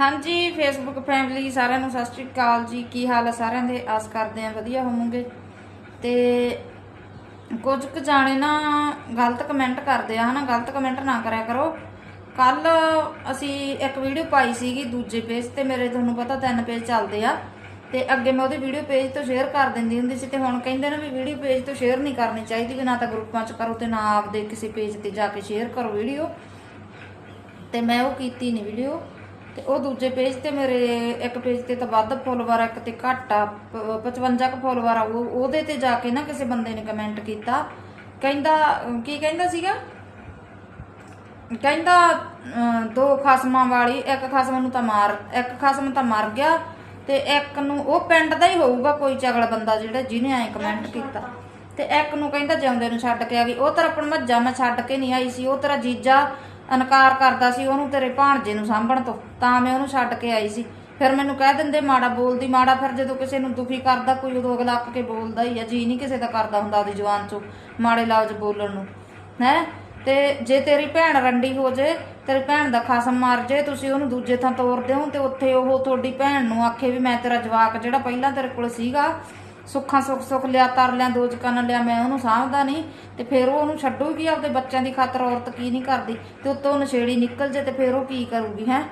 ਹਾਂਜੀ Facebook family ਸਾਰਿਆਂ ਨੂੰ ਸਤਿ ਸ਼੍ਰੀ ਅਕਾਲ ਜੀ। ਕੀ ਹਾਲ ਹੈ ਸਾਰਿਆਂ ਦੇ? ਆਸ ਕਰਦੇ ਆ ਵਧੀਆ ਹੋਵੋਗੇ। ਤੇ ਕੁਝ ਕੁ ਜਾਣੇ ਨਾ ਗਲਤ ਕਮੈਂਟ ਕਰਦੇ ਆ, ਹਨਾ? ਗਲਤ ਕਮੈਂਟ ਨਾ ਕਰਿਆ ਕਰੋ। ਕੱਲ ਅਸੀਂ ਇੱਕ ਵੀਡੀਓ ਪਾਈ ਸੀਗੀ ਦੂਜੇ ਪੇਜ ਤੇ, ਮੇਰੇ ਤੁਹਾਨੂੰ ਪਤਾ ਤਿੰਨ ਪੇਜ ਚੱਲਦੇ ਆ। ਤੇ ਅੱਗੇ ਮੈਂ ਉਹਦੀ ਵੀਡੀਓ ਪੇਜ ਤੋਂ ਸ਼ੇਅਰ ਕਰ ਦਿੰਦੀ ਹੁੰਦੀ ਸੀ ਤੇ ਹੁਣ ਕਹਿੰਦੇ ਨੇ ਵੀ ਵੀਡੀਓ ਪੇਜ ਤੋਂ ਸ਼ੇਅਰ ਨਹੀਂ ਕਰਨੀ ਚਾਹੀਦੀ ਵੀ ਨਾ ਤਾਂ ਗਰੁੱਪਾਂ 'ਚ ਕਰੋ ਤੇ ਨਾ ਆਪਦੇ ਕਿਸੇ ਪੇਜ ਤੇ ਜਾ ਕੇ ਸ਼ੇਅਰ ਕਰੋ ਵੀਡੀਓ ਤੇ ਮੈਂ ਉਹ ਕੀਤੀ ਨਹੀਂ ਵੀਡੀਓ ਤੇ ਉਹ ਦੂਜੇ ਪੇਜ ਤੇ ਮੇਰੇ ਇੱਕ ਪੇਜ ਤੇ ਤਾਂ ਵੱਧ ਫੋਲੋਵਰ ਆ ਇੱਕ ਤੇ ਘੱਟ ਆ ਪ- 55 ਕੁ ਫੋਲੋਵਰ ਆ। ਉਹ ਉਹਦੇ ਤੇ ਜਾ ਕੇ ਨਾ ਕਿਸੇ ਬੰਦੇ ਨੇ ਕਮੈਂਟ ਕੀਤਾ। ਕਹਿੰਦਾ ਕੀ ਕਹਿੰਦਾ ਸੀਗਾ? ਕਹਿੰਦਾ ਦੋ ਖਸਮਾਂ ਵਾਲੀ ਇੱਕ ਖਸਮ ਨੂੰ ਤਾਂ ਮਾਰ ਇੱਕ ਖਸਮ ਤਾਂ ਮਰ ਗਿਆ ਤੇ ਇੱਕ ਨੂੰ ਉਹ ਪਿੰਡ ਦਾ ਹੀ ਹੋਊਗਾ ਕੋਈ ਚਗਲ ਬੰਦਾ ਜਿਹੜਾ ਜਿਹਨੇ ਐ ਕਮੈਂਟ ਕੀਤਾ। ਤੇ ਇੱਕ ਨੂੰ ਕਹਿੰਦਾ ਜਿਉਂਦੇ ਨੂੰ ਛੱਡ ਕੇ ਆ ਗਈ। ਉਹ ਤੇਰਾ ਆਪਣ ਮੱਝਾਂ ਮੈਂ ਛੱਡ ਕੇ ਨਹੀਂ ਆਈ ਸੀ। ਉਹ ਤੇਰਾ ਜੀਜਾ ਇਨਕਾਰ ਕਰਦਾ ਸੀ ਉਹਨੂੰ ਤੇਰੇ ਭਾਣਜੇ ਨੂੰ ਸਾਂਭਣ ਤੋਂ, ਤਾਂ ਮੈਂ ਉਹਨੂੰ ਛੱਡ ਕੇ ਆਈ ਸੀ। ਫਿਰ ਮੈਨੂੰ ਕਹਿ ਦਿੰਦੇ, ਮਾੜਾ ਬੋਲਦੀ, ਮਾੜਾ, ਫਿਰ ਜਦੋਂ ਕਿਸੇ ਨੂੰ ਦੁਖੀ ਕਰਦਾ, ਕੋਈ ਉਦੋਂ ਅਗਲਾ ਅੱਕ ਕੇ ਬੋਲਦਾ ਹੀ ਆ, ਜੀ ਨਹੀਂ ਕਿਸੇ ਦਾ ਕਰਦਾ ਹੁੰਦਾ ਉਹਦੀ ਜ਼ੁਬਾਨ ਚੋਂ, ਮਾੜੇ ਲਫ਼ਜ਼ ਬੋਲਣ ਨੂੰ। ਹੈ? ਤੇ ਜੇ ਤੇਰੀ ਭੈਣ ਰੰਡੀ ਹੋ ਜੇ, ਤੇਰੀ ਭੈਣ ਦਾ ਖਸਮ ਮਾਰ ਜੇ, ਤੁਸੀਂ ਉਹਨੂੰ ਦੂਜੇ ਥਾਂ ਤੋਰਦੇ ਹੋ ਤੇ ਉੱਥੇ ਉਹ ਤੁਹਾਡੀ ਭੈਣ ਨੂੰ ਆਖੇ ਵੀ ਮੈਂ ਤੇਰਾ ਜਵਾਕ ਜਿਹੜਾ ਪਹਿਲਾਂ ਤੇਰੇ ਕੋਲ ਸੀਗਾ ਸੁੱਖਾਂ ਸੁੱਖ ਸੁੱਖ ਲਿਆ, ਤਰ ਲਿਆ, ਦੋ ਚਕਨ ਲਿਆ, ਮੈਂ ਉਹਨੂੰ ਸਾਂਭਦਾ ਨਹੀਂ ਤੇ ਫਿਰ ਉਹ ਉਹਨੂੰ ਛੱਡੂਗੀ ਆਪਦੇ ਬੱਚਿਆਂ ਦੀ ਖਾਤਰ, ਔਰਤ ਕੀ ਨਹੀਂ ਕਰਦੀ ਤੇ ਉੱਤੋਂ ਨਸ਼ੇੜੀ ਨਿਕਲ ਜੇ ਤੇ ਫਿਰ ਉਹ ਕੀ ਕਰੂਗੀ, ਹੈ?